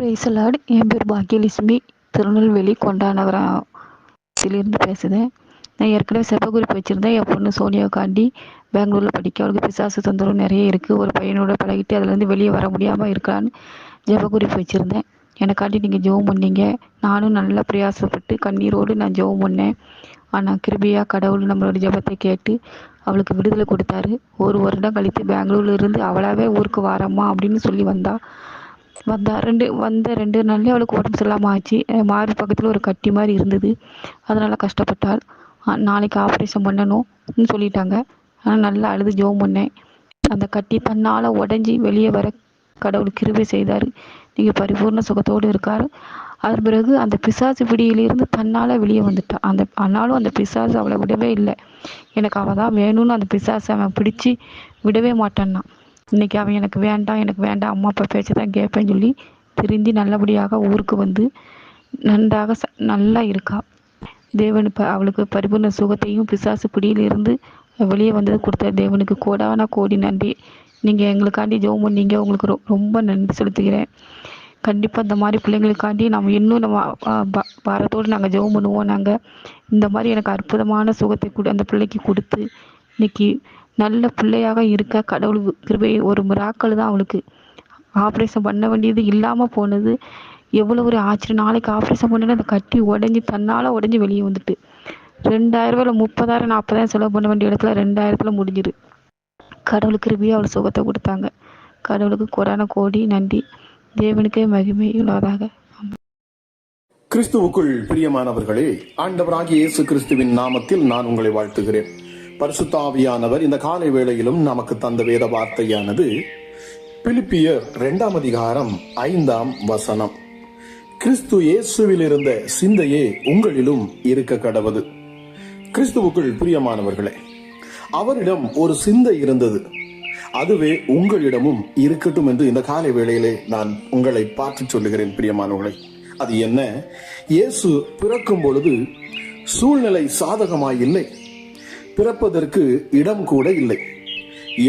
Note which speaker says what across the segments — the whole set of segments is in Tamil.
Speaker 1: பிரைசலாட் என் பேர் பாக்கியலட்சுமி. திருநெல்வேலி கொண்டாநகரத்திலிருந்து பேசுகிறேன் நான் ஏற்கனவே செப்பகுறிப்பு வச்சுருந்தேன். என் பொண்ணு சோனியாக்காண்டி பெங்களூரில் படிக்க. அவளுக்கு பிசாசு தொந்தரவு நிறைய இருக்குது ஒரு பையனோட பழகிட்டு அதுலேருந்து வெளியே வர முடியாமல் இருக்கான்னு ஜெபகுறிப்பு வச்சுருந்தேன். எனக்காண்டி நீங்கள் ஜெபம் பண்ணீங்க. நானும் நல்லா பிரயாசப்பட்டு கண்ணீரோடு நான் ஜெபம் பண்ணேன். ஆனால் கிருபியாக கடவுள் நம்மளோட ஜெபத்தை கேட்டு அவளுக்கு விடுதலை கொடுத்தாரு. ஒரு வருடம் கழித்து பெங்களூர்லேருந்து அவளாவே ஊருக்கு வாரம்மா அப்படின்னு சொல்லி வந்தாள் வந்தா ரெண்டு வந்த ரெண்டு நாள்லயே அவளுக்கு உடம்பு சரியில்லாமல் ஆச்சு. அஹ் மார்பு பக்கத்தில் ஒரு கட்டி மாதிரி இருந்தது. அதனால் கஷ்டப்பட்டாள். நாளைக்கு ஆப்ரேஷன் பண்ணணும்னு சொல்லிட்டாங்க. ஆனால் நல்லா அழுது ஜோம் பண்ணேன். அந்த கட்டி தன்னால் உடஞ்சி வெளியே வர கடவுள் கிருபை செய்தார். நீங்கள் பரிபூர்ண சுகத்தோடு இருக்கார். அதன் பிறகு அந்த பிசாசு பிடியிலிருந்து தன்னால் வெளியே வந்துட்டான் அந்த ஆனாலும் அந்த பிசாசு அவளை விடவே இல்லை. எனக்கு அவள் தான் வேணும்னு அந்த பிசாசை அவன் பிடிச்சி விடவே மாட்டான்னா. இன்னைக்கு அவன் எனக்கு வேண்டாம் எனக்கு வேண்டாம் அம்மா அப்பா பேச்சை தான் கேட்பேன்னு சொல்லி திருந்தி நல்லபடியாக ஊருக்கு வந்து நன்றாக ச நல்லா இருக்கா. தேவன் இப்போ அவளுக்கு பரிபூர்ண சுகத்தையும் பிசாசு பிடியிலிருந்து வெளியே வந்தது கொடுத்த தேவனுக்கு கோடான கோடி நன்றி. நீங்கள் எங்களுக்காண்டி ஜெபம் பண்ணீங்க. உங்களுக்கு ரொ- ரொம்ப நன்றி செலுத்துகிறேன். கண்டிப்பாக இந்த மாதிரி பிள்ளைங்களுக்காண்டி நம்ம இன்னும் நம்ம வாரத்தோடு பாரத்தோடு நாங்கள் ஜெபம் பண்ணுவோம். நாங்கள் இந்த மாதிரி எனக்கு அற்புதமான சுகத்தை கொடு அந்த பிள்ளைக்கு கொடுத்து இன்னைக்கு நல்ல பிள்ளையாக இருக்க கடவுள் கிருபை ஒரு மிராக்கள் தான் அவளுக்கு. ஆப்ரேஷன் பண்ண வேண்டியது இல்லாமல் போனது. எவ்வளோ ஒரு ஆச்சரியம் நாளைக்கு ஆப்ரேஷன் பண்ணேன்னா அந்த கட்டி உடஞ்சி தன்னால் உடஞ்சி வெளியே வந்துட்டு. ரெண்டாயிரம் ரூபாயில் முப்பதாயிரம் நாற்பதாயிரம் செலவு பண்ண வேண்டிய இடத்துல ரெண்டாயிரத்தில் முடிஞ்சிரு கடவுளுக்கு கிருபையாக அவள் சுகத்தை கொடுத்தாங்க. கடவுளுக்கு கொடான கோடி நன்றி. தேவனுக்கே மகிமை உள்ளதாக
Speaker 2: கிறிஸ்துவுக்குள் பிரியமானவர்களே ஆண்டவராகிய இயேசு கிறிஸ்துவின் நாமத்தில் நான் உங்களை வாழ்த்துகிறேன். பரிசுத்தாவியானவர் இந்த காலை வேளையிலும் நமக்கு தந்த வேத வார்த்தையானது பிலிப்பியர் இரண்டாம் அதிகாரம் ஐந்தாம் வசனம். கிறிஸ்து இயேசுவில் இருந்த சிந்தையே உங்களிலும் இருக்க கடவது. கிறிஸ்துவுக்குள் பிரியமானவர்களே அவரிடம் ஒரு சிந்தை இருந்தது. அதுவே உங்களிடமும் இருக்கட்டும் என்று இந்த காலை வேளையிலே நான் உங்களை பார்த்து சொல்லுகிறேன் பிரியமானவர்களை. அது என்ன? இயேசு பிறக்கும் பொழுது சூழ்நிலை சாதகமாய் இல்லை பிறப்பதற்கு இடம் கூட இல்லை.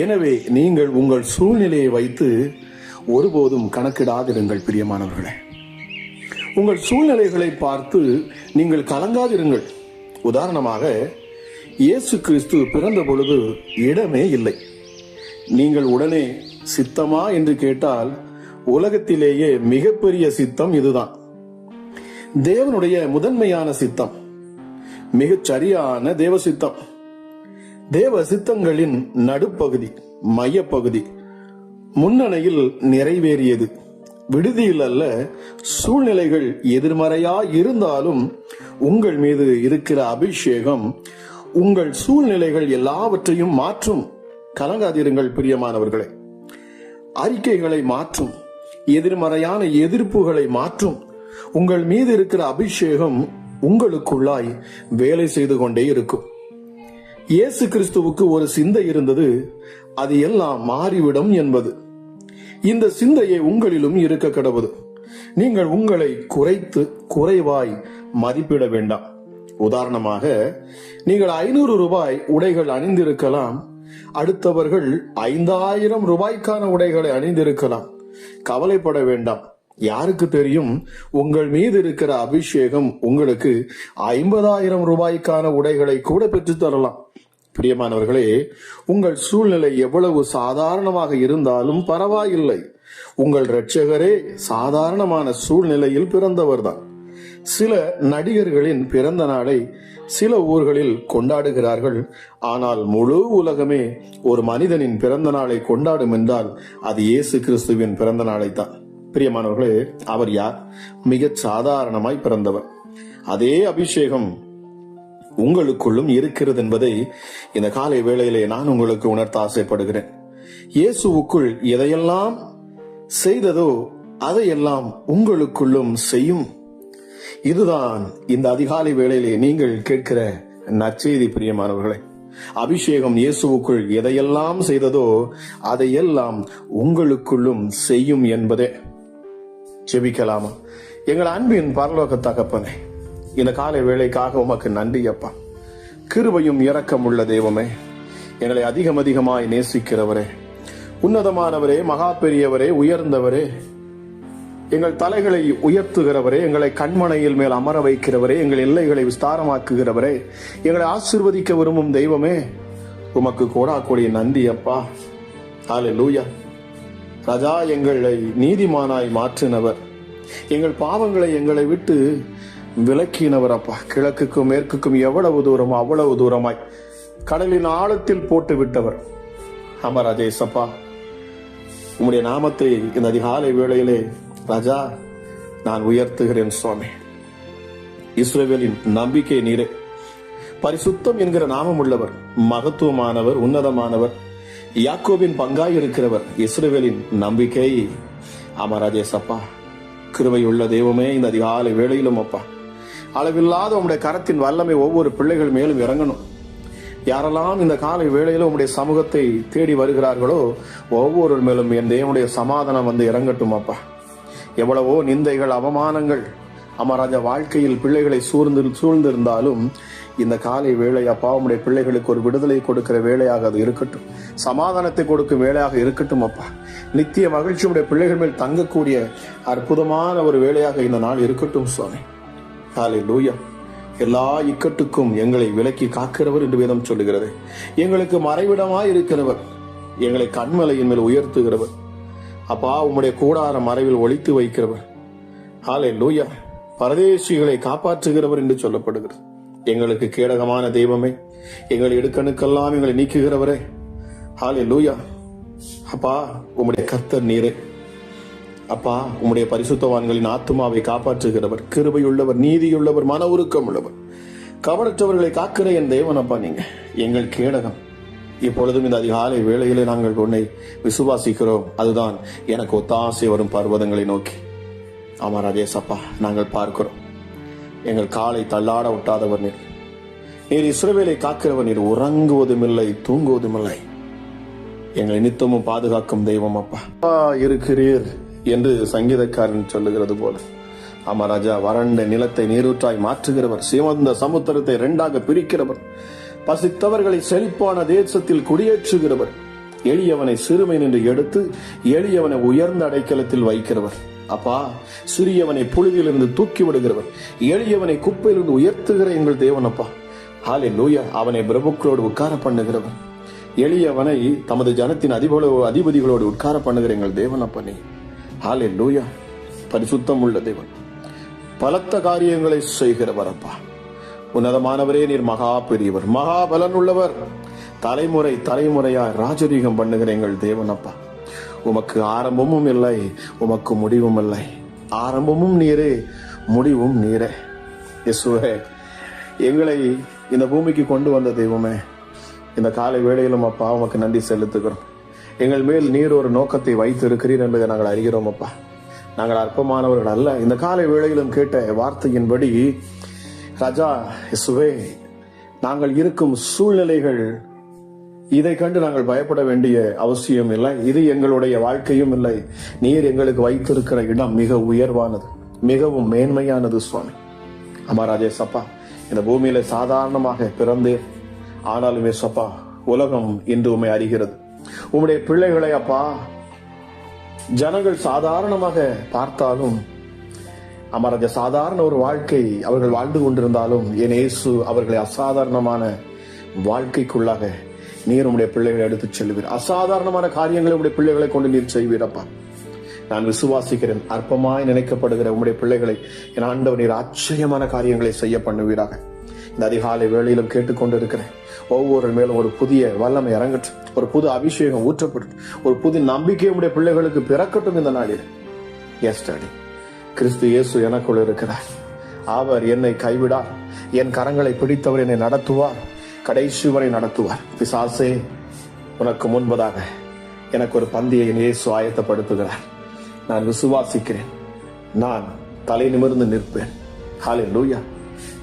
Speaker 2: எனவே நீங்கள் உங்கள் சூழ்நிலையை வைத்து ஒருபோதும் கணக்கிடாதிருங்கள் பிரியமானவர்களே. உங்கள் சூழ்நிலைகளை பார்த்து நீங்கள் கலங்காதிருங்கள். உதாரணமாக இயேசு கிறிஸ்து பிறந்த பொழுது இடமே இல்லை. நீங்கள் உடனே சித்தமா என்று கேட்டால் உலகத்திலேயே மிகப்பெரிய சித்தம் இதுதான். தேவனுடைய முதன்மையான சித்தம் மிகச் சரியான தேவ சித்தம். தேவ சித்தங்களின் நடுப்பகுதி மையப்பகுதி முன்னணையில் நிறைவேறியது. விடுதியில் அல்ல சூழ்நிலைகள் எதிர்மறையா இருந்தாலும் உங்கள் மீது இருக்கிற அபிஷேகம் உங்கள் சூழ்நிலைகள் எல்லாவற்றையும் மாற்றும். கலங்காதிருங்கள் பிரியமானவர்களே. அறிக்கைகளை மாற்றும் எதிர்மறையான எதிர்ப்புகளை மாற்றும். உங்கள் மீது இருக்கிற அபிஷேகம் உங்களுக்குள்ளாய் வேலை செய்து கொண்டே இருக்கும். இயேசு கிறிஸ்துவுக்கு ஒரு சிந்தை இருந்தது. அது எல்லாம் மாறிவிடும் என்பது. இந்த சிந்தையை உங்களிலும் இருக்க கடவுது நீங்கள் உங்களை குறைத்து குறைவாய் மதிப்பிட வேண்டாம். உதாரணமாக நீங்கள் ஐநூறு ரூபாய் உடைகள் அணிந்திருக்கலாம். அடுத்தவர்கள் ஐந்தாயிரம் ரூபாய்க்கான உடைகளை அணிந்திருக்கலாம். கவலைப்பட வேண்டாம். யாருக்கு தெரியும் உங்கள் மீது இருக்கிற அபிஷேகம் உங்களுக்கு ஐம்பதாயிரம் ரூபாய்க்கான உடைகளை கூட பெற்று தரலாம். பிரியமானவர்களே உங்கள் சூழ்நிலை எவ்வளவு சாதாரணமாக இருந்தாலும் பரவாயில்லை. உங்கள் இரட்சகரே சாதாரணமான சூழ்நிலையில் பிறந்தவர்தான். சில நடிகர்களின் பிறந்த நாளை சில ஊர்களில் கொண்டாடுகிறார்கள். ஆனால் முழு உலகமே ஒரு மனிதனின் பிறந்த நாளை கொண்டாடும் என்றால் அது இயேசு கிறிஸ்துவின் பிறந்த நாளை தான் பிரியமானவர்களே அவர் யார்? மிகச் சாதாரணமாய் பிறந்தவர். அதே அபிஷேகம் உங்களுக்குள்ளும் இருக்கிறது என்பதை இந்த காலை வேளையிலே நான் உங்களுக்கு உணர்த்த ஆசைப்படுகிறேன். இயேசுவுக்குள் எதையெல்லாம் செய்ததோ அதையெல்லாம் உங்களுக்குள்ளும் செய்யும். இதுதான் இந்த அதிகாலை வேளையிலே நீங்கள் கேட்கிற நற்செய்தி பிரியமானவர்களே. அபிஷேகம் இயேசுவுக்குள் எதையெல்லாம் செய்ததோ அதையெல்லாம் உங்களுக்குள்ளும் செய்யும் என்பதே. ஜெபிக்கலாமா? எங்கள் அன்பின் பரலோக தகப்பனே இந்த காலை வேலைக்காக உமக்கு நன்றி அப்பா. கிருபையும் இரக்கம் உள்ள தெய்வமே எங்களை அதிகம் அதிகமாய் நேசிக்கிறவரே உன்னதமானவரே மகா பெரியவரே உயர்ந்தவரே எங்கள் தலைகளை உயர்த்துகிறவரே எங்களை கண்மனையில் மேல் அமர வைக்கிறவரே எங்கள் எல்லைகளை விஸ்தாரமாக்குகிறவரே எங்களை ஆசிர்வதிக்க விரும்பும் தெய்வமே உமக்கு கோடா கோடி நந்தி அப்பா. ஆலே லூயா ராஜா எங்களை நீதிமானாய் மாற்றினவர். எங்கள் பாவங்களை எங்களை விட்டு விலக்கினவர் அப்பா கிழக்குக்கும் மேற்குக்கும் எவ்வளவு தூரம் அவ்வளவு தூரமாய் கடலின் ஆழத்தில் போட்டு விட்டவர் ஆமா ராஜேசப்பா உம்முடைய நாமத்தை இந்த அதிகாலை வேளையிலே ராஜா நான் உயர்த்துகிறேன் சுவாமி. இஸ்ரேவேலின் நம்பிக்கை நீரே. பரிசுத்தம் என்கிற நாமம் உள்ளவர் மகத்துவமானவர் உன்னதமானவர் யாக்கோவின் பங்காய் இருக்கிறவர் இஸ்ரேவேலின் நம்பிக்கை. ஆமா கிருவையுள்ள தெய்வமே இந்த அதிகாலை வேளையிலும் அப்பா. அளவில்லாத உங்களுடைய கரத்தின் வல்லமை ஒவ்வொரு பிள்ளைகள் மேலும் இறங்கணும். யாரெல்லாம் இந்த காலை வேளையில் உங்களுடைய சமூகத்தை தேடி வருகிறார்களோ ஒவ்வொரு மேலும் என் தேவனுடைய சமாதானம் வந்து இறங்கட்டும் அப்பா. எவ்வளவோ நிந்தைகள் அவமானங்கள் அமராஜா வாழ்க்கையில் பிள்ளைகளை சூழ்ந்து சூழ்ந்திருந்தாலும் இந்த காலை வேலை அப்பா உடைய பிள்ளைகளுக்கு ஒரு விடுதலை கொடுக்கிற வேலையாக அது இருக்கட்டும். சமாதானத்தை கொடுக்கும் வேலையாக இருக்கட்டும் அப்பா. நித்திய மகிழ்ச்சியுடைய பிள்ளைகள் மேல் தங்கக்கூடிய அற்புதமான ஒரு வேலையாக இந்த நாள் இருக்கட்டும் சுவாமி. காலை லூயா எல்லா இக்கட்டுக்கும் எங்களை விலக்கி காக்கிறவர் என்று வேதம் சொல்லுகிறது. எங்களுக்கு மறைவிடமாய் இருக்கிறவர். எங்களை கண்மலையின் மேல் உயர்த்துகிறவர். அப்பா உம்முடைய கூடார மறைவில் ஒழித்து வைக்கிறவர். ஹாலே லூயா பரதேசிகளை காப்பாற்றுகிறவர் என்று சொல்லப்படுகிறது. எங்களுக்கு கேடகமான தெய்வமே. எங்களை எடுக்கணுக்கெல்லாம் எங்களை நீக்குகிறவரே. ஹாலே லூயா அப்பா உம்முடைய கர்த்தர் நீரே. அப்பா உம்முடைய பரிசுத்தவான்களின் ஆத்துமாவை காப்பாற்றுகிறவர் கிருபையுள்ளவர் நீதியுள்ளவர் மன உருக்கம் உள்ளவர் கவரற்றவர்களை காக்கிற என் தேவன் அப்பா நீங்க. எங்கள் கேடகம். இப்பொழுதும் இந்த அதிகாலை வேளையிலே நாங்கள் உன்னை விசுவாசிக்கிறோம். அதுதான் எனக்கு ஒத்தாசை வரும் பர்வதங்களை நோக்கி. ஆமா ராஜேஷ் அப்பா நாங்கள் பார்க்கிறோம். எங்கள் காலை தள்ளாட ஒட்டாதவர் நீர். நீர் இஸ்ரவேலை காக்கிறவர் நீர். உறங்குவதும் இல்லை தூங்குவதும் இல்லை எங்களை நித்தமும் பாதுகாக்கும் தெய்வம் அப்பா. அப்பா இருக்கிறீர். என்று சங்கீதக்காரன் சொல்லுகிறது போல. ஆமா ராஜா வறண்ட நிலத்தை நீரூற்றாய் மாற்றுகிறவர் சிவந்த சமுத்திரத்தை இரண்டாக பிரிக்கிறவர் பசித்தவர்களை செழிப்பான தேசத்தில் குடியேற்றுகிறவர் எளியவனை சிறுமை நின்று எடுத்து எளியவனை உயர்ந்த அடைக்கலத்தில் வைக்கிறவர். அப்பா சிறியவனை புழுதியிலிருந்து தூக்கி விடுகிறவர் எளியவனை குப்பையிலிருந்து உயர்த்துகிற எங்கள் தேவன் அப்பா. ஹாலே லூயா அவனை பிரபுக்களோடு உட்கார பண்ணுகிறவர். எளியவனை தமது ஜனத்தின் அதிபலோ அதிபதிகளோடு உட்கார பண்ணுகிற எங்கள் தேவன் அப்பா நீ. ஹாலே லூயா பரிசுத்தம் உள்ள தேவன். பலத்த காரியங்களை செய்கிறவர் அப்பா. உன்னதமானவரே நீர் மகா பெரியவர் மகா பலன் உள்ளவர் தலைமுறை தலைமுறையா ராஜரீகம் பண்ணுகிற எங்கள் தேவன் அப்பா. உமக்கு ஆரம்பமும் இல்லை உமக்கு முடிவும் இல்லை. ஆரம்பமும் நீரே முடிவும் நீரே. இயேசுவே எங்களை இந்த பூமிக்கு கொண்டு வந்த தெய்வமே இந்த காலை வேளையிலும் அப்பா உமக்கு நன்றி செலுத்துகிறோம். எங்கள் மேல் நீர் ஒரு நோக்கத்தை வைத்து இருக்கிறீர் என்பதை நாங்கள் அறிகிறோம் அப்பா. நாங்கள் அற்பமானவர்கள் அல்ல. இந்த காலை வேளையிலும் கேட்ட வார்த்தையின்படி ராஜா இயேசுவே நாங்கள் இருக்கும் சூழ்நிலைகள் இதை கண்டு நாங்கள் பயப்பட வேண்டிய அவசியம் இல்லை. இது எங்களுடைய வாழ்க்கையும் இல்லை. நீர் எங்களுக்கு வைத்திருக்கிற இடம் மிக உயர்வானது மிகவும் மேன்மையானது சுவாமி. அமராஜே சப்பா இந்த பூமியில சாதாரணமாக பிறந்தேன். ஆனாலும் சப்பா உலகம் இன்று உண்மை அறிகிறது. உம்முடைய பிள்ளைகளை அப்பா ஜனங்கள் சாதாரணமாக பார்த்தாலும் அமரஜ சாதாரண ஒரு வாழ்க்கை அவர்கள் வாழ்ந்து கொண்டிருந்தாலும் என் இயேசு அவர்களை அசாதாரணமான வாழ்க்கைக்குள்ளாக நீர் உடைய பிள்ளைகளை எடுத்துச் செல்வீர். அசாதாரணமான காரியங்களை உடைய பிள்ளைகளை கொண்டு நீர் செய்வீரப்பா நான் விசுவாசிக்கிறேன். அற்பமாய் நினைக்கப்படுகிற உங்களுடைய பிள்ளைகளை என் ஆண்டவர் நீர் ஆச்சரியமான காரியங்களை செய்ய பண்ணுவீராக. இந்த அதிகாலை வேளையிலும் கேட்டுக்கொண்டிருக்கிறேன். ஒவ்வொரு மேலும் ஒரு புதிய வல்லமை இறங்கட்டும் ஒரு புது அபிஷேகம் ஊற்றப்படும் ஒரு புது நம்பிக்கை உடைய பிள்ளைகளுக்கு பிறக்கட்டும் இந்த நாளில். எஸ் டாடி கிறிஸ்து இயேசு எனக்குள் இருக்கிறார். அவர் என்னை கைவிடார். என் கரங்களை பிடித்தவர் என்னை நடத்துவார். கடைசி வரை நடத்துவார். பிசாசே உனக்கு முன்பதாக எனக்கு ஒரு பந்தியை இயேசு ஆயத்தப்படுத்துகிறார். நான் விசுவாசிக்கிறேன். நான் தலை நிமிர்ந்து நிற்பேன். ஹாலே லூயா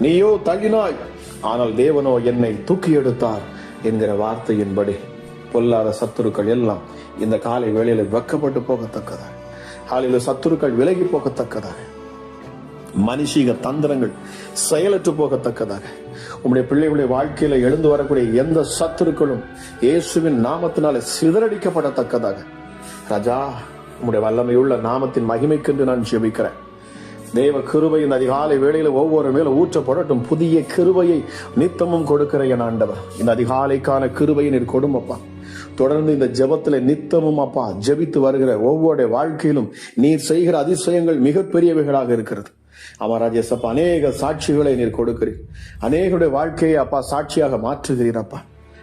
Speaker 2: நீயோ தள்ளினாய். ஆனால் தேவனோ என்னை தூக்கி எடுத்தார் என்கிற வார்த்தையின்படி. பொல்லாத சத்துருக்கள் எல்லாம் இந்த காலை வேளையில வெக்கப்பட்டு போகத்தக்கதாக காலையில சத்துருக்கள் விலகி போகத்தக்கதாக மனுஷீக தந்திரங்கள் செயலற்று போகத்தக்கதாக உங்களுடைய பிள்ளைகளுடைய வாழ்க்கையில எழுந்து வரக்கூடிய எந்த சத்துருக்களும் இயேசுவின் நாமத்தினால சிதறடிக்கப்படத்தக்கதாக ராஜா உங்களுடைய வல்லமையுள்ள நாமத்தின் மகிமைக்கென்று நான் ஜெபிக்கிறேன். தேவ கிருபை இந்த அதிகாலை வேளையில ஒவ்வொரு மேலும் ஊற்றப்படட்டும். புதிய கிருபையை நித்தமும் கொடுக்கிற என் ஆண்டவர். இந்த அதிகாலைக்கான கிருபையை நீர் கொடுமப்பா தொடர்ந்து இந்த ஜெபத்துல நித்தமும் அப்பா ஜெபித்து வருகிற ஒவ்வொரு வாழ்க்கையிலும் நீர் செய்கிற அதிசயங்கள் மிகப்பெரியவைகளாக இருக்கிறது. அமராஜேஸ் அப்பா அநேக சாட்சிகளை நீர் கொடுக்கிறீர். அநேகருடைய வாழ்க்கையை அப்பா சாட்சியாக மாற்றுகிறீர் அப்பா.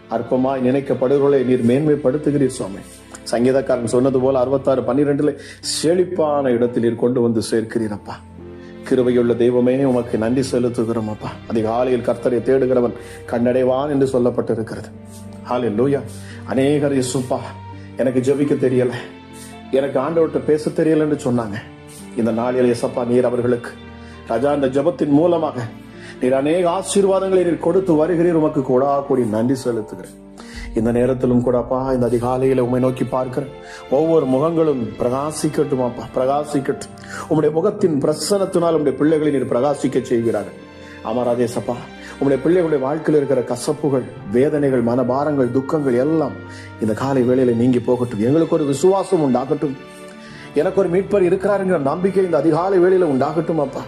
Speaker 2: அற்பமாய் நினைக்கப்படுகிறவர்களை நீர் மேன்மைப்படுத்துகிறீர் சுவாமி. சங்கீதக்காரன் சொன்னது போல அறுபத்தாறு பன்னிரெண்டுல செழிப்பான இடத்தில் நீர் கொண்டு வந்து சேர்க்கிறீர் அப்பா. கிருபையுள்ள தெய்வமே உமக்கு நன்றி செலுத்துகிறோம் அப்பா. அதிகாலையில் கர்த்தரை தேடுகிறவன் கண்ணடைவான் என்று சொல்லப்பட்டிருக்கிறது. ஹாலே லூயா அநேகர் இசுப்பா எனக்கு ஜெபிக்க தெரியல. எனக்கு ஆண்டவர்கிட்ட பேச தெரியல என்று சொன்னாங்க. இந்த நாளில் எசப்பா நீர் அவர்களுக்கு ராஜா இந்த ஜெபத்தின் மூலமாக நீர் அநேக ஆசீர்வாதங்களை நீர் கொடுத்து வருகிறீர். உமக்கு கூட கூடி நன்றி செலுத்துகிறேன். இந்த நேரத்திலும் கூடப்பா இந்த அதிகாலையில உண்மை நோக்கி பார்க்கிறேன் ஒவ்வொரு முகங்களும் பிரகாசிக்கட்டும் அப்பா பிரகாசிக்கட்டும். உங்களுடைய முகத்தின் பிரசனத்தினால் உடைய பிள்ளைகளை நீர் பிரகாசிக்க செய்கிறார்கள் அமராதேசப்பா உங்களுடைய பிள்ளைகளுடைய வாழ்க்கையில் இருக்கிற கசப்புகள் வேதனைகள் மனபாரங்கள் துக்கங்கள் எல்லாம் இந்த காலை வேளையில நீங்கி போகட்டும். எங்களுக்கு ஒரு விசுவாசம் உண்டாகட்டும். எனக்கு ஒரு மீட்பர் இருக்கிறாருங்கிற நம்பிக்கை இந்த அதிகாலை வேளையில உண்டாகட்டும் அப்பா.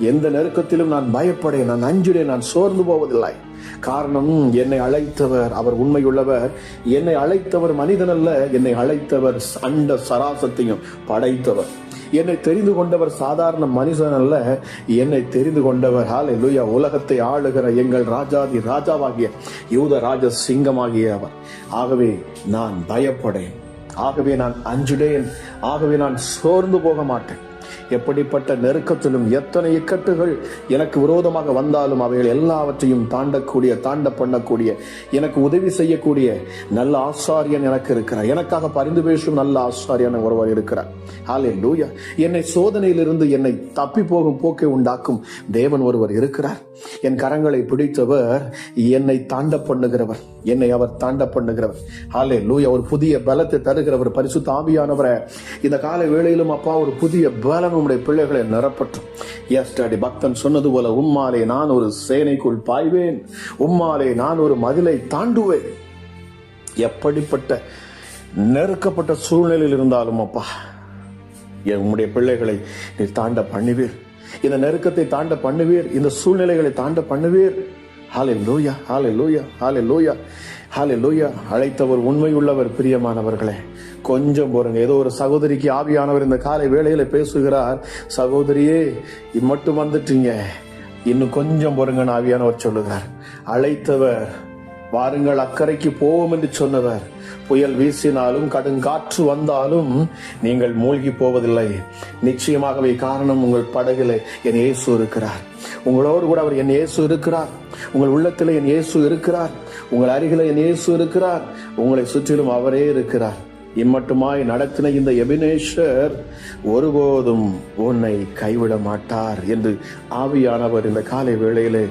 Speaker 2: எந்த நெருக்கத்திலும் நான் பயப்படேன் நான் அஞ்சுடேன் நான் சோர்ந்து போவதில்லை. காரணம் என்னை அழைத்தவர் அவர் உண்மையுள்ளவர். என்னை அழைத்தவர் மனிதன் அல்ல என்னை அழைத்தவர் அண்ட சராசத்தையும் படைத்தவர். என்னை தெரிந்து கொண்டவர் சாதாரண மனுஷன் அல்ல என்னை தெரிந்து கொண்டவர் ஹாலே லூயா உலகத்தை ஆளுகிற எங்கள் ராஜாதி ராஜாவாகிய யூத ராஜ சிங்கமாகிய அவர். ஆகவே நான் பயப்படேன். ஆகவே நான் அஞ்சுடேன். ஆகவே நான் சோர்ந்து போக மாட்டேன். எப்படிப்பட்ட நெருக்கத்திலும் எத்தனை இக்கட்டுகள் எனக்கு விரோதமாக வந்தாலும் அவைகள் எல்லாவற்றையும் தாண்டக்கூடிய தாண்ட பண்ணக்கூடிய எனக்கு உதவி செய்யக்கூடிய நல்ல ஆசாரியன் எனக்கு இருக்கிறார். எனக்காக பரிந்து பேசும் நல்ல ஆசாரியன் ஒருவர் இருக்கிறார். ஹாலே லூயா என்னை சோதனையிலிருந்து என்னை தப்பி போகும் போக்கை உண்டாக்கும் தேவன் ஒருவர் இருக்கிறார். என் கரங்களை பிடித்தவர் என்னை தாண்ட பண்ணுகிறவர். என்னை அவர் தாண்ட பண்ணுகிறவர். ஹாலே லூயா ஒரு புதிய பலத்தை தருகிறவர் பரிசு தாவியானவரை இந்த கால வேளையிலும் அப்பா ஒரு புதிய பலம் உடைய பிள்ளைகளை நிரப்பட்டும். எஸ் டாடி பக்தன் சொன்னது போல உம்மாலே நான் ஒரு சேனைக்குள் பாய்வேன். உம்மாலே நான் ஒரு மதிலை தாண்டுவேன். எப்படிப்பட்ட நெருக்கப்பட்ட சூழ்நிலையில் இருந்தாலும் அப்பா என் உம்முடைய பிள்ளைகளை நீ தாண்ட பண்ணுவீர். இந்த நெருக்கத்தை தாண்ட பண்ணுவீர் இந்த சூழ்நிலைகளை தாண்ட பண்ணுவீர். ஹாலே லூயா ஹாலே லூயா ஹாலே லூயா ஹாலே லூயா அழைத்தவர் உண்மையுள்ளவர் பிரியமானவர்களே. கொஞ்சம் பொறுங்க ஏதோ ஒரு சகோதரிக்கு ஆவியானவர் இந்த காலை வேளையில பேசுகிறார். சகோதரியே இம்மட்டும் வந்துட்டீங்க. இன்னும் கொஞ்சம் பொறுங்கன்னு ஆவியானவர் சொல்லுகிறார். அழைத்தவர் வாருங்கள் அக்கறைக்கு போவோம் என்று சொன்னவர். புயல் வீசினாலும் கடுங்காற்று வந்தாலும் நீங்கள் மூழ்கி போவதில்லை. நிச்சயமாகவே காரணம் உங்கள் படகில் என் இயேசு இருக்கிறார். உங்களோடு கூட அவர் என் இயேசு இருக்கிறார். உங்கள் உள்ளத்தில் என் இயேசு இருக்கிறார். உங்கள் அருகில என் இயேசு இருக்கிறார். உங்களை சுற்றிலும் அவரே இருக்கிறார். இம்மட்டுமாய் நடத்தின இந்த எபினேஷர் ஒருபோதும் உன்னை கைவிட மாட்டார் என்று ஆவியானவர் இந்த காலை வேளையிலே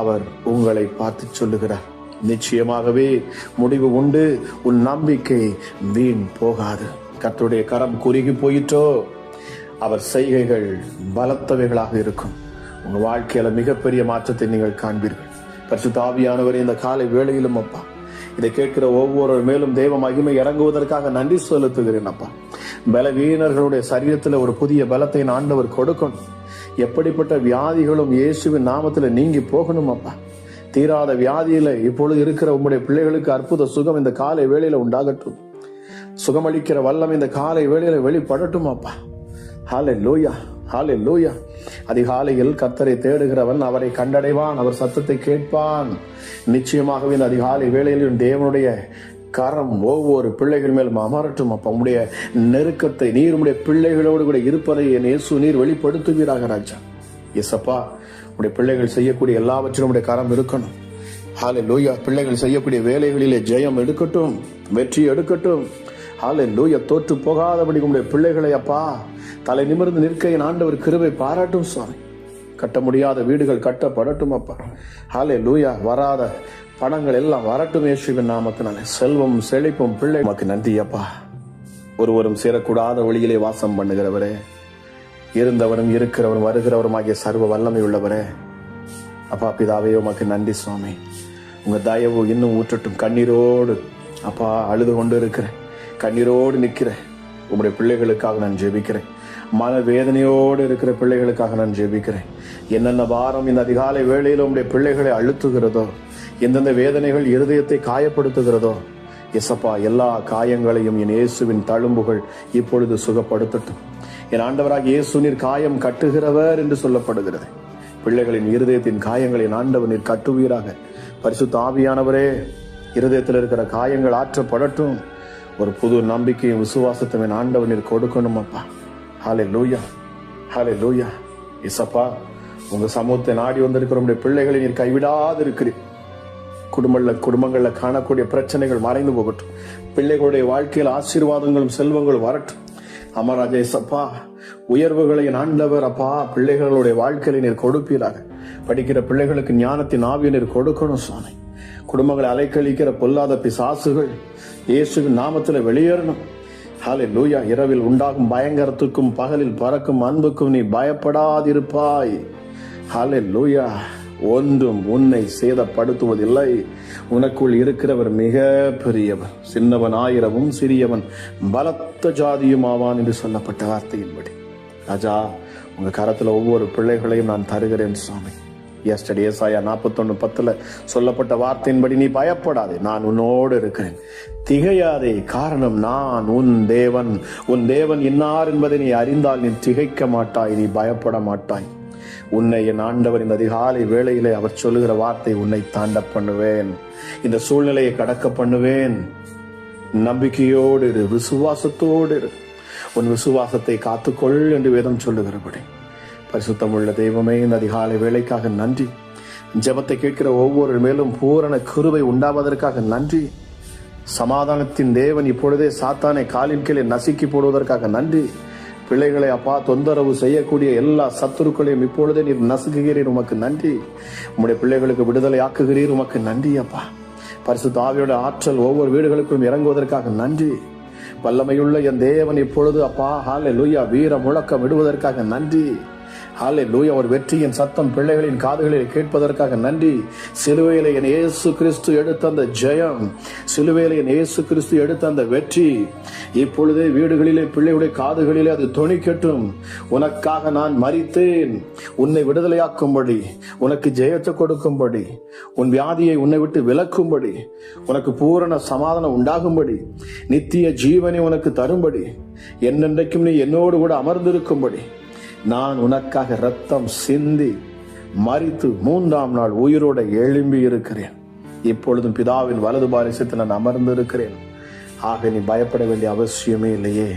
Speaker 2: அவர் உங்களை பார்த்து சொல்லுகிறார். நிச்சயமாகவே முடிவு உண்டு. உன் நம்பிக்கை வீண் போகாது. கத்துடைய கரம் குறுகி போயிட்டோ அவர் செய்கைகள் பலத்தவைகளாக இருக்கும். உங்கள் வாழ்க்கையில மிகப்பெரிய மாற்றத்தை நீங்கள் காண்பீர்கள். பரிசுத்த ஆவியானவர் இந்த காலை வேளையிலும் அப்பா இதை கேட்கிற ஒவ்வொரு மேலும் தெய்வ மகிமை இறங்குவதற்காக நன்றி செலுத்துகிறேன் அப்பா. பலவீனர்களுடைய சரீரத்தில் ஒரு புதிய பலத்தை ஆண்டவர் கொடுக்கணும். எப்படிப்பட்ட வியாதிகளும் இயேசுவின் நாமத்தில் நீங்கி போகணும் அப்பா. தீராத வியாதியில இப்பொழுது இருக்கிற உங்களுடைய பிள்ளைகளுக்கு அற்புத சுகம் இந்த காலை வேளையில உண்டாகட்டும். சுகமளிக்கிற வல்லம் இந்த காலை வேளையில வெளிப்படட்டும் அப்பா. ஹாலே லூயா ஹாலே லூயா அதிகாலையில் கர்த்தரை தேடுகிறவன் அவரை கண்டடைவான் அவர் சத்தத்தை கேட்பான். நிச்சயமாகவே இந்த அதிகாலை வேளையிலும் தேவனுடைய கரம் ஒவ்வொரு பிள்ளைகள் மேலும் அமரட்டும் அப்ப. உடைய நெருக்கத்தை நீர் பிள்ளைகளோடு கூட இருப்பதை என் இயேசு நீர் வெளிப்படுத்துவீராக ராஜா. எஸ்அப்பா உடைய பிள்ளைகள் செய்யக்கூடிய எல்லாவற்றிலும் உடைய கரம் இருக்கணும். ஹாலே லூயா பிள்ளைகள் செய்யக்கூடிய வேலைகளிலே ஜெயம் எடுக்கட்டும் வெற்றி எடுக்கட்டும். ஹாலே லூயா தோற்று போகாதபடி உடைய பிள்ளைகளை அப்பா தலை நிமிர்ந்து நிற்க என் ஆண்டவர் கிருவை பாராட்டும் சுவாமி. கட்ட முடியாத வீடுகள் கட்டப்படட்டும் அப்பா. ஹாலே லூயா வராத பணங்கள் எல்லாம் வரட்டும் இயேசுவின் நாமத்தினாலே. செல்வம் செழிப்பும் பிள்ளை. நமக்கு நன்றி அப்பா. ஒருவரும் சேரக்கூடாத வழியிலே வாசம் பண்ணுகிறவரே. இருந்தவரும் இருக்கிறவனும் வருகிறவரும் ஆகிய சர்வ வல்லமை உள்ளவரே. அப்பா பிதாவே உமக்கு நன்றி சுவாமி. உங்க தயவு இன்னும் ஊற்றட்டும். கண்ணீரோடு அப்பா அழுது கொண்டு இருக்கிறேன் கண்ணீரோடு நிற்கிற உங்களுடைய பிள்ளைகளுக்காக நான் ஜெபிக்கிறேன். மன வேதனையோடு இருக்கிற பிள்ளைகளுக்காக நான் ஜெபிக்கிறேன். என்னென்ன வாரம் இந்த அதிகாலை வேளையில் உங்களுடைய பிள்ளைகளை அழுத்துகிறதோ எந்தெந்த வேதனைகள் இருதயத்தை காயப்படுத்துகிறதோ எசப்பா எல்லா காயங்களையும் என் இயேசுவின் தழும்புகள் இப்பொழுது சுகப்படுத்தட்டும். என் ஆண்டவராக இயேசு நீர் காயம் கட்டுகிறவர் என்று சொல்லப்படுகிறது. பிள்ளைகளின் இருதயத்தின் காயங்களை என் ஆண்டவர் நீர் கட்டுவீராக. பரிசுத்த ஆவியானவரே இருதயத்தில் இருக்கிற காயங்கள் ஆற்றப்படட்டும். ஒரு புது நம்பிக்கையும் விசுவாசத்தையும் என் ஆண்டவர் நீர் கொடுக்கணும் அப்பா. ஹாலே லூயா ஹாலே லூயா இசப்பா உங்க சமூகத்தை நாடி வந்திருக்கிற உடைய பிள்ளைகளை நீர் கைவிடாது இருக்கிறீர் குடும்பங்கள குடும்பங்களில் காணக்கூடிய பிரச்சனைகள் மறைந்து போகட்டும். பிள்ளைகளுடைய வாழ்க்கையில் ஆசீர்வாதங்களும் செல்வங்களும் வரட்டும். அமராஜேசப்பா உயர்வுகளை ஆண்டவர் அப்பா பிள்ளைகளுடைய வாழ்க்கையில நீர் கொடுப்பீராக. படிக்கிற பிள்ளைகளுக்கு ஞானத்தின் ஆவியை நீர் கொடுக்கணும் சுவாமி. குடும்பங்களை அலைக்கழிக்கிற பொல்லாத பிசாசுகள் இயேசுவின் நாமத்துல வெளியேறணும். ஹாலே லூயா இரவில் உண்டாகும் பயங்கரத்துக்கும் பகலில் பறக்கும் அன்புக்கும் நீ பயப்படாதிருப்பாய். ஹாலே லூயா ஒன்றும் உன்னை சேதப்படுத்துவதில்லை. உனக்குள் இருக்கிறவர் மிக பெரியவர். சின்னவன் ஆயிரமும் சிறியவன். பலத்த ஜாதியும் ஆவான் என்று சொல்லப்பட்ட வார்த்தையின்படி. ராஜா உங்க கரத்துல ஒவ்வொரு பிள்ளைகளையும் நான் தருகிறேன் சுவாமி எஸ்டடி ஏசாயா நாற்பத்தொன்னு பத்துல சொல்லப்பட்ட வார்த்தையின்படி நீ பயப்படாதே நான் உன்னோடு இருக்கிறேன். திகையாதே காரணம் நான் உன் தேவன். உன் தேவன் இன்னார் என்பதை நீ அறிந்தால் நீ திகைக்க மாட்டாய் நீ பயப்பட மாட்டாய். உன்னை என் ஆண்டவர் இந்த அதிகாலை வேளையிலே அவர் சொல்லுகிற வார்த்தை உன்னை தாண்ட பண்ணுவேன். இந்த சூழ்நிலையை கடக்க பண்ணுவேன். நம்பிக்கையோடு இரு விசுவாசத்தோடு இரு. உன் விசுவாசத்தை காத்துக்கொள் என்று வேதம் சொல்லுகிறபடி. பரிசுத்தமுள்ள தெய்வமே இந்த அதிகாலை வேலைக்காக நன்றி. ஜபத்தை கேட்கிற ஒவ்வொரு மேலும் பூரண கிருபை உண்டாவதற்காக நன்றி. சமாதானத்தின் தேவன் இப்பொழுதே சாத்தானை காலின் கீழே நசுக்கி போடுவதற்காக நன்றி. பிள்ளைகளை அப்பா தொந்தரவு செய்யக்கூடிய எல்லா சத்துருக்களையும் இப்பொழுதே நீர் நசுக்குகிறீர். உமக்கு நன்றி. உம்முடைய பிள்ளைகளுக்கு விடுதலை ஆக்குகிறீர். உமக்கு நன்றி அப்பா. பரிசு தாவியோட ஆற்றல் ஒவ்வொரு வீடுகளுக்கும் இறங்குவதற்காக நன்றி. வல்லமையுள்ள என் தேவன் இப்பொழுது அப்பா ஹாலே லூயா வீர முழக்கம் விடுவதற்காக நன்றி. ஹாலே லூயா ஒரு வெற்றியின் சத்தம் பிள்ளைகளின் காதுகளில் கேட்பதற்காக நன்றி. சிலுவையில் என் இயேசு கிறிஸ்து எடுத்த அந்த ஜெயம். சிலுவையில் என் இயேசு கிறிஸ்து எடுத்த அந்த வெற்றி. இப்பொழுதே வீடுகளிலே பிள்ளைகளுடைய காதுகளிலே அது தொனிக்கட்டும். உனக்காக நான் மறித்தேன் உன்னை விடுதலையாக்கும்படி உனக்கு ஜெயத்தை கொடுக்கும்படி உன் வியாதியை உன்னை விட்டு விலக்கும்படி உனக்கு பூரண சமாதானம் உண்டாகும்படி நித்திய ஜீவனை உனக்கு தரும்படி என்னென்றைக்கும் நீ என்னோடு கூட அமர்ந்திருக்கும்படி நான் உனக்காக ரத்தம் சிந்தி மறித்து மூன்றாம் நாள் உயிரோட எழும்பி இருக்கிறேன். இப்பொழுதும் பிதாவின் வலது பாரிசத்தில் நான் அமர்ந்து இருக்கிறேன் ஆக நீ பயப்பட வேண்டிய அவசியமே இல்லையே.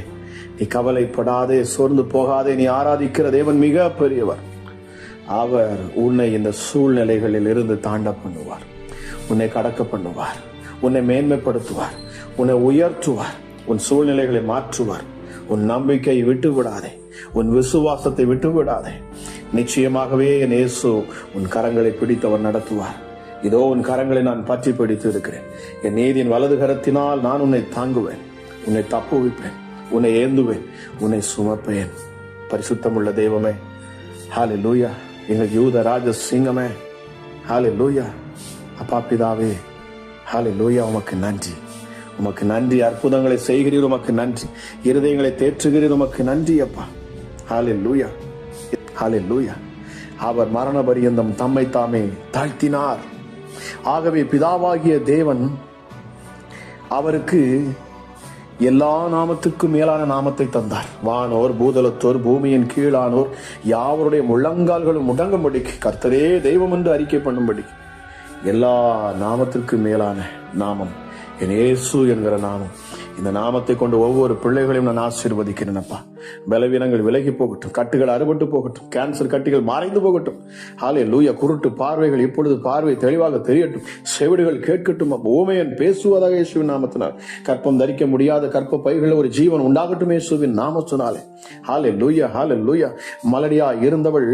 Speaker 2: நீ கவலைப்படாதே சோர்ந்து போகாதே நீ ஆராதிக்கிற தேவன் மிக பெரியவர் அவர் உன்னை இந்த சூழ்நிலைகளில் இருந்து தாண்ட பண்ணுவார். உன்னை கடக்க பண்ணுவார். உன்னை மேன்மைப்படுத்துவார். உன்னை உயர்த்துவார். உன் சூழ்நிலைகளை மாற்றுவார். உன் நம்பிக்கையை விட்டு விடாதே உன் விசுவாசத்தை விட்டு விடாதே நிச்சயமாகவே என் இயேசு உன் கரங்களை பிடித்தவர் நடத்துவார். இதோ உன் கரங்களை நான் பற்றி பிடித்து இருக்கிறேன். என் நீதியின் வலது கரத்தினால் நான் உன்னை தாங்குவேன். உன்னை தப்புவிப்பேன். உன்னை ஏந்துவேன். உன்னை சுமப்பேன். பரிசுத்தமுள்ள தெய்வமே ஹாலி லூயா எங்கள் யூத ராஜ சிங்கமே ஹாலி லூயா அப்பா பிதாவே ஹாலே லூயா உமக்கு நன்றி. உமக்கு நன்றி. அற்புதங்களை செய்கிறீர். உமக்கு நன்றி. இருதயங்களை தேற்றுகிறீர். உமக்கு நன்றி அப்பா. ஹாலே லூயா லூயா அவர் மரண பரியந்தம் தம்மை தாமே தாழ்த்தினார். ஆகவே பிதாவாகிய தேவன் அவருக்கு எல்லா நாமத்துக்கும் மேலான நாமத்தை தந்தார். வானோர் பூதலத்தோர் பூமியின் கீழானோர் யாவருடைய முழங்கால்களும் முடங்கும்படிக்கு கர்த்தரே தெய்வம் என்று அறிக்கை பண்ணும்படி. எல்லா நாமத்திற்கும் மேலான நாமம். என் ஏசு என்கிற நாமம். இந்த நாமத்தை கொண்டு ஒவ்வொரு பிள்ளைகளையும் நான் ஆசீர்வதிக்கிறேனப்பா பலவீனங்கள் விலகி போகட்டும் கட்டுகள் அறுபட்டு போகட்டும் கேன்சர் கட்டிகள் மறைந்து போகட்டும். ஆலே லூயா குருட்டு பார்வைகள் இப்பொழுது பார்வை தெளிவாக தெரியட்டும். செவிடுகள் கேட்கட்டும் ஓமையன் பேசுவதாக இயேசுவின் நாமத்தினால். கற்பம் தரிக்க முடியாத கற்ப பைகளில் ஒரு ஜீவன் உண்டாகட்டும் இயேசுவின் நாமத்தினாலே. ஹாலே லூயா ஹாலே லூயா மலடியா இருந்தவள்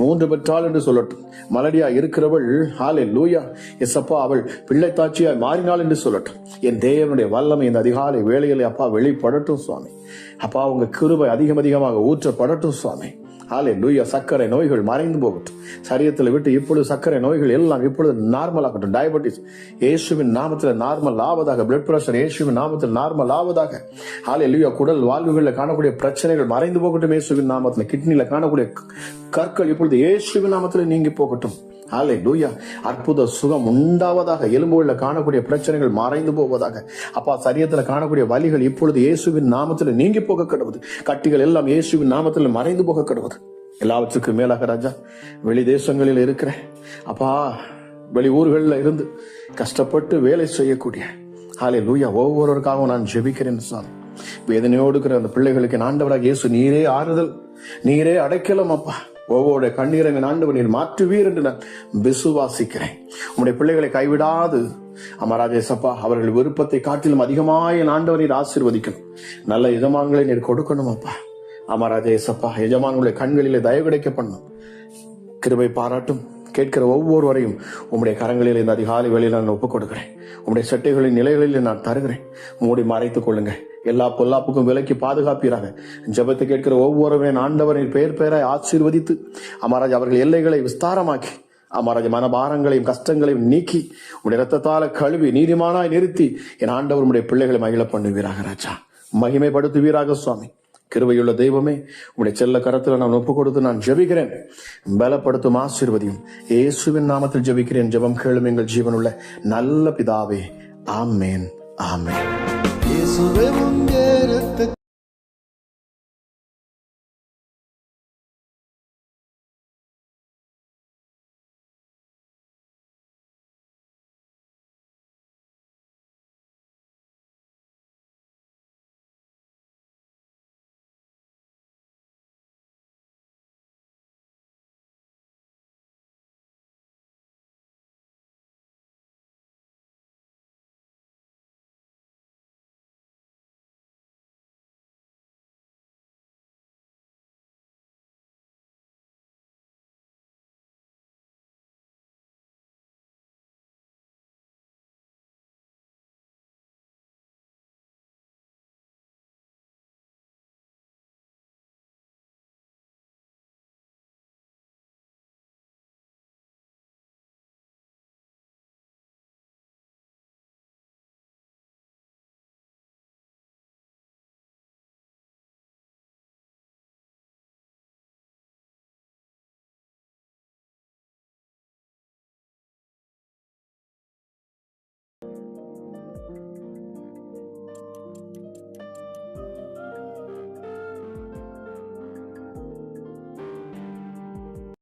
Speaker 2: மூன்று பெற்றாள் என்று சொல்லட்டும். மலடியா இருக்கிறவள் ஹாலே லூயா எஸ்அப்பா அவள் பிள்ளை தாட்சியாய் மாறினாள் என்று சொல்லட்டும். என் தேவனுடைய வல்லமை இந்த அதிகாலை வேலைகளை அப்பா வெளிப்படட்டும் சுவாமி. அப்பா உங்க கிருபை அதிகம் அதிகமாக ஊற்றப்படட்டும் சுவாமி. ஆலே லூயா சர்க்கரை நோய்கள் மறைந்து போகட்டும். சரியத்தில் விட்டு இப்பொழுது சர்க்கரை நோய்கள் எல்லாம் இப்பொழுது நார்மல் ஆகட்டும். டயபெட்டிஸ் இயேசுவின் நாமத்தில் நார்மல் ஆவதாக பிளட் பிரஷர் இயேசுவின் நாமத்தில் நார்மல் ஆவதாக. ஆலே லூயா குடல் வாழ்வுகளில் காணக்கூடிய பிரச்சனைகள் மறைந்து போகட்டும். இயேசுவின் நாமத்தில் கிட்னில காணக்கூடிய கற்கள் இப்பொழுது இயேசுவின் நாமத்தில் நீங்கி போகட்டும். ஹாலே லூயா அற்புத சுகம் உண்டாவதாக எலும்புகளில் காணக்கூடிய பிரச்சனைகள் மறைந்து போவதாக. அப்பா சரியத்தில் காணக்கூடிய வலிகள் இப்பொழுது இயேசுவின் நாமத்தில் நீங்கி போக கிடவுது கட்டிகள் எல்லாம் இயேசுவின் நாமத்தில் மறைந்து போக கிடவுது எல்லாவற்றுக்கும் மேலாக ராஜா வெளி தேசங்களில் இருக்கிற அப்பா வெளி ஊர்களில் இருந்து கஷ்டப்பட்டு வேலை செய்யக்கூடிய ஹாலே லூயா ஒவ்வொருவருக்காகவும் நான் ஜெபிக்கிறேன் சாமி. வேதனையோடு இருக்கிற அந்த பிள்ளைகளுக்கு நாண்டவராக ஆண்டவராக இயேசு நீரே ஆறுதல் நீரே அடைக்கலம் அப்பா. ஒவ்வொரு கண்ணீரங்க ஆண்டவர் நீர் மாற்றுவீர் என்று நான் விசுவாசிக்கிறேன். உம்முடைய பிள்ளைகளை கைவிடாது. அமராஜேசப்பா அவர்கள் விருப்பத்தை காட்டிலும் அதிகமாய் என் ஆண்டவர் நீர் ஆசீர்வதிக்கணும். நல்ல எஜமான்களை நீர் கொடுக்கணும் அப்பா. அமராஜேசப்பா எஜமான்களுடைய கண்களிலே தயவு கிடைக்க பண்ணும் கிருபை பாராட்டும். கேட்கிற ஒவ்வொருவரையும் உம்முடைய கரங்களில் இந்த அதிகாலை வேளையில் நான் ஒப்புக் கொடுக்கிறேன் உம்முடைய சட்டைகளின் நிலைகளில் நான் தருகிறேன். மூடி மறைத்துக் கொள்ளுங்கள். எல்லா பொல்லாப்புக்கும் விலைக்கு பாதுகாப்பீராக. ஜெபத்தை கேட்கிற ஒவ்வொருவரின் ஆண்டவரின் பெயர் பெயராய் ஆசீர்வதித்து அமராஜ் அவர்கள் எல்லைகளை விஸ்தாரமாக்கி அமராஜ் மனபாரங்களையும் கஷ்டங்களையும் நீக்கி உடைய ரத்தத்தால கழுவி நீதிமானாய் நிறுத்தி என் ஆண்டவர் உடைய பிள்ளைகளை மகிழ பண்ணுவீராக ராஜா. மகிமைப்படுத்துவீராக சுவாமி. கிருவையுள்ள தெய்வமே உடைய செல்ல கரத்தில் நான் ஒப்பு கொடுத்து நான் ஜெபிக்கிறேன். பலப்படுத்தும் ஆசீர்வதியும் இயேசுவின் நாமத்தில் ஜெபிக்கிறேன். ஜெபம் கேளும் எங்கள் ஜீவனுள்ள நல்ல பிதாவே ஆமேன் ஆமேன்.
Speaker 3: இயேசுவே உன் இரத்த